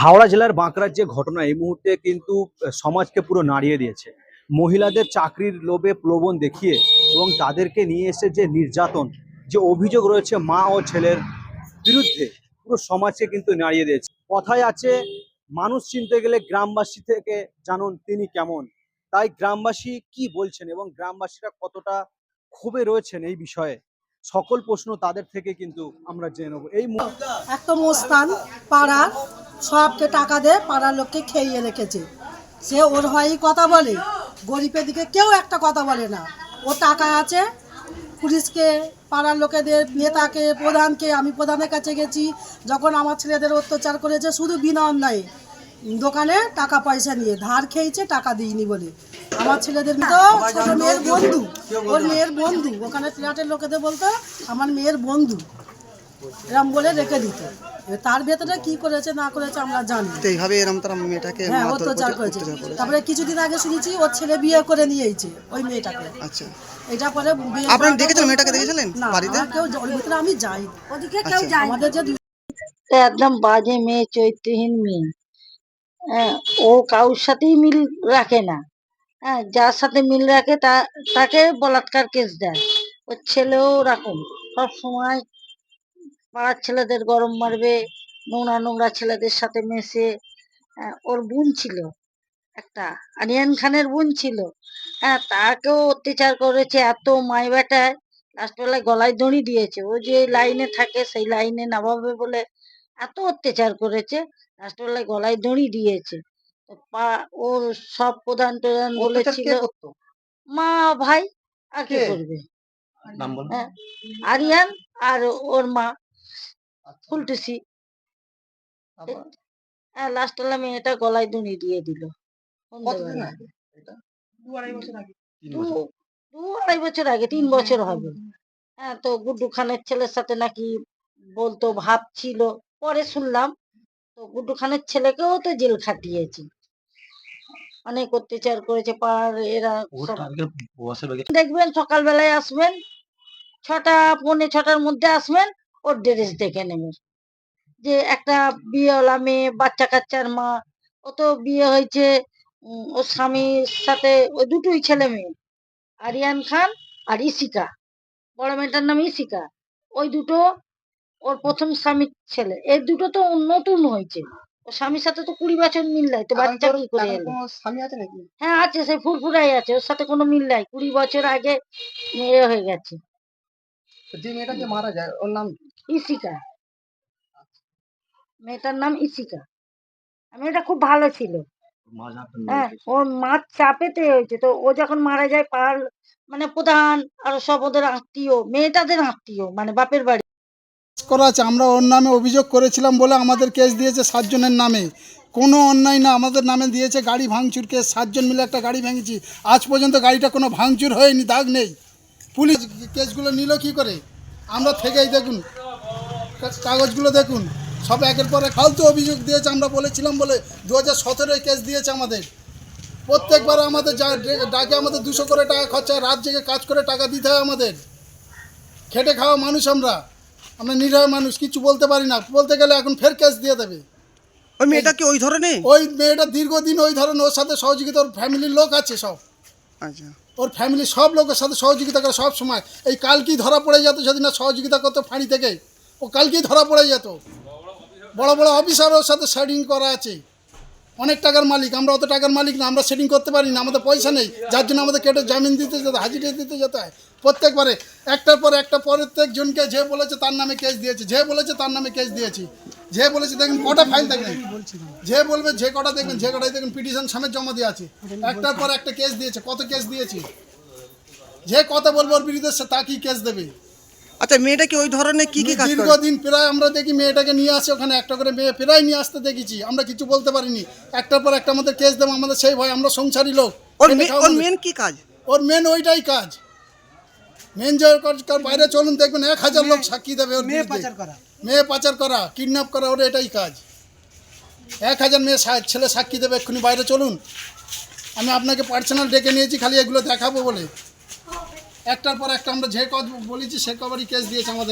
হাওড়া জেলার বাঁকড়ার যে ঘটনা, এই মুহূর্তে কিন্তু সমাজকে পুরো নাড়িয়ে দিয়েছে। মহিলাদের চাকরির লোভে প্রলোভন দেখিয়ে এবং তাদেরকে নিয়ে এসে যে নির্যাতন, যে অভিযোগ রয়েছে মা ও ছেলের বিরুদ্ধে, পুরো সমাজকে কিন্তু নাড়িয়ে দিয়েছে। কথায় আছে, মানুষ চিনতে গেলে গ্রামবাসী থেকে জানুন তিনি কেমন। তাই গ্রামবাসী কি বলছেন এবং গ্রামবাসীরা কতটা ক্ষোভে রয়েছেন এই বিষয়ে, সকল প্রশ্ন তাদের থেকে কিন্তু আমরা জেনে নেব। এই একটা পাড়ার সবকে টাকা দিয়ে পাড়ার লোককে খেয়ে রেখেছে। সে ওর হয়েই কথা বলে। গরিবের দিকে কেউ একটা কথা বলে না। ও টাকা আছে, পুলিশকে, পাড়ার লোকেদের, নেতাকে, প্রধানকে, আমি প্রধানের কাছে গেছি। যখন আমার ছেলেদের অত্যাচার করেছে, শুধু বিনা অন্যায়ে দোকানে টাকা পয়সা নিয়ে ধার খেয়েছে, টাকা দিইনি বলে। আমার ছেলেদের মেয়ের বন্ধু, ওর মেয়ের বন্ধু, ওখানে ফ্ল্যাটের লোকেদের বলতো, আমার মেয়ের বন্ধু। এরম বলে রেখে দিত। এবার তার ভেতরে কি করেছে না করেছে আমরা জানি তো এইভাবে এরম তারা মেয়েটাকে হ্যাঁ মারধর অত্যাচার করেছে। অত্যাচার করেছে। তারপরে কিছুদিন আগে শুনেছি ওর ছেলে বিয়ে করে নিয়েছে ওই মেয়েটাকে। আচ্ছা। এটা পরে বিয়ে আপনারা করার দেখেছেন মেয়েটাকে দেখেছিলেন না বাড়িতে? আমার কেউ ওর ভিতরে আমি যাই ওদিকে কেউ আচ্ছা। আমাদের যে একদম বাজে মেয়ে চৈত্রহীন মেয়ে। হ্যাঁ, ও কারোর সাথেই মিল রাখে না। হ্যাঁ যার সাথে মিল রাখে তা তাকে বলাৎকার কেস দেয়। ওর ছেলেও রাখুন সব সময় পাড়ার ছেলেদের গরম মারবে নোংরা নোংরা ছেলেদের সাথে মেশে হ্যাঁ, ওর বোন ছিল একটা আরিয়ান খানের বোন ছিল। হ্যাঁ তাকেও অত্যাচার করেছে এত মাই বেটায় লাস্ট বেলায় গলায় দড়ি দিয়েছে। ও যে লাইনে থাকে সেই লাইনে নামাবে বলে এত অত্যাচার করেছে লাস্ট বেলায় গলায় দড়ি দিয়েছে। তো পা ওর সব প্রধান প্রধান বলেছিল মা ভাই আর কি কে? করবে? হ্যাঁ আরিয়ান আর ওর মা। আচ্ছা, তারপর? হ্যাঁ লাস্ট বেলা মেয়েটা গলায় দড়ি দিয়ে দিল। কতদিন সন্ধ্যেবেলা। আগে এটা? দু দু আড়াই বছর আগে তিন বছর হবে। হ্যাঁ তো গুড্ডু খানের ছেলের সাথে নাকি বলতো ভাব ছিল। পরে শুনলাম তো গুড্ডু খানের ছেলেকেও তো জেল খাটিয়েছে। অনেক অত্যাচার করেছে পার এরা সব দেখবেন সকালবেলায় আসবেন ছটা পৌনে ছটার মধ্যে আসবেন ওর ড্রেস দেখে নেবে। যে একটা বিয়েওয়ালা মেয়ে বাচ্চা কাচ্চার মা ও তো বিয়ে হয়েছে ওর স্বামীর সাথে ওই দুটোই ছেলে মেয়ে আরিয়ান খান আর ইসিকা বড় মেয়েটার নাম ইসিকা ওই দুটো ওর প্রথম স্বামীর ছেলে। এই দুটো তো নতুন হয়েছে। ওর স্বামীর সাথে তো কুড়ি বছর মিল নাই তো বাচ্চা কি করে এলো? হ্যাঁ আছে সে ফুরফুরাই আছে ওর সাথে কোনো মিল নাই। কুড়ি বছর আগে মেয়ে হয়ে গেছে। যে মেয়েটা যে মারা যায় ওর নাম? ইসিকা মেয়েটার নাম ইসিকা মেয়েটা খুব ভালো ছিল। হ্যাঁ ওর মার চাপেতে হয়েছে তো ও যখন মারা যায় পাড়ার মানে প্রধান আর সব ওদের আত্মীয় মেয়েটাদের আত্মীয় মানে বাপের বাড়ি। করা আছে আমরা ওর নামে অভিযোগ করেছিলাম বলে আমাদের কেস দিয়েছে সাতজনের নামে। কোনো অন্যায় না আমাদের নামে দিয়েছে গাড়ি ভাঙচুর কেস সাতজন মিলে একটা গাড়ি ভেঙেছি। আজ পর্যন্ত গাড়িটা কোনো ভাঙচুর হয়নি দাগ নেই। পুলিশ কেসগুলো নিল কি করে? আমরা থেকেই দেখুন কাগজগুলো দেখুন সব একের পরে ফালতু অভিযোগ দিয়েছে আমরা বলেছিলাম বলে দু হাজার সতেরোয় কেস দিয়েছে আমাদের। প্রত্যেকবার আমাদের যা ডাকে আমাদের দুশো করে টাকা খরচা হয়, রাত জেগে কাজ করে টাকা দিতে হয় আমাদের। খেটে খাওয়া মানুষ আমরা আমরা নিরহ মানুষ কিছু বলতে পারি না। বলতে গেলে এখন ফের কেস দিয়ে দেবে। ওই মেয়েটা কি ওই ধরনের? ওই মেয়েটা দীর্ঘদিন ওই ধরনের ওর সাথে সহযোগিতা ওর ফ্যামিলির লোক আছে সব। আচ্ছা। ওর ফ্যামিলির সব লোকের সাথে সহযোগিতা করে সব সময়। এই কালকেই ধরা পড়ে যেত যদি না সহযোগিতা করতো ফাঁড়ি থেকে। ও কালকেই ধরা পড়ে যেত। বড় বড় অফিসার ওর সাথে শেডিং করা আছে। অনেক টাকার মালিক, আমরা অত টাকার মালিক না, আমরা সেটিং করতে পারি না, আমাদের পয়সা নেই। যার জন্য আমাদের কেটে জামিন দিতে যেতে হাজিরা দিতে যেতে হয়। প্রত্যেকবারে, একটার পর একটা প্রত্যেক জনকে যে বলেছে তার নামে কেস দিয়েছে, যে বলেছে তার নামে কেস দিয়েছি। যে বলেছে দেখেন কটা ফাইল দেখবেন। যে বলবে যে কটা দেখবেন যে কটাই দেখবেন পিটিশন সামনে জমা দিয়ে আছে। একটার পর একটা কেস দিয়েছে কত কেস দিয়েছি? যে কথা বলব ওর বিরুদ্ধে সে তা কি কেস দেবে। আচ্ছা মেয়েটা কি ওই ধরনের কি কি কাজ করে? দীর্ঘদিন প্রায় আমরা দেখি মেয়েটাকে নিয়ে আসে ওখানে একটা করে মেয়ে প্রায় নিয়ে আসতে দেখেছি আমরা কিছু বলতে পারিনি। একটার পর একটা আমাদের কেস দেবো আমাদের সেই ভয় আমরা সংসারী লোক। ওর মেন কি কাজ? ওর মেন ওইটাই কাজ। মেন কাজ- বাইরে চলুন দেখবেন এক হাজার লোক সাক্ষী দেবে ওর মেয়ে পাচার করা। মেয়ে পাচার করা কিডন্যাপ করা ওরা এটাই কাজ। এক হাজার মেয়ে ছেলে সাক্ষী দেবে, এক্ষুনি বাইরে চলুন। আমি আপনাকে পার্সোনাল ডেকে নিয়েছি, খালি এগুলো দেখাবো বলে। একটার পর একটা আমরা যে কদ বলেছি, সে কবারই কেস দিয়েছে আমাদের।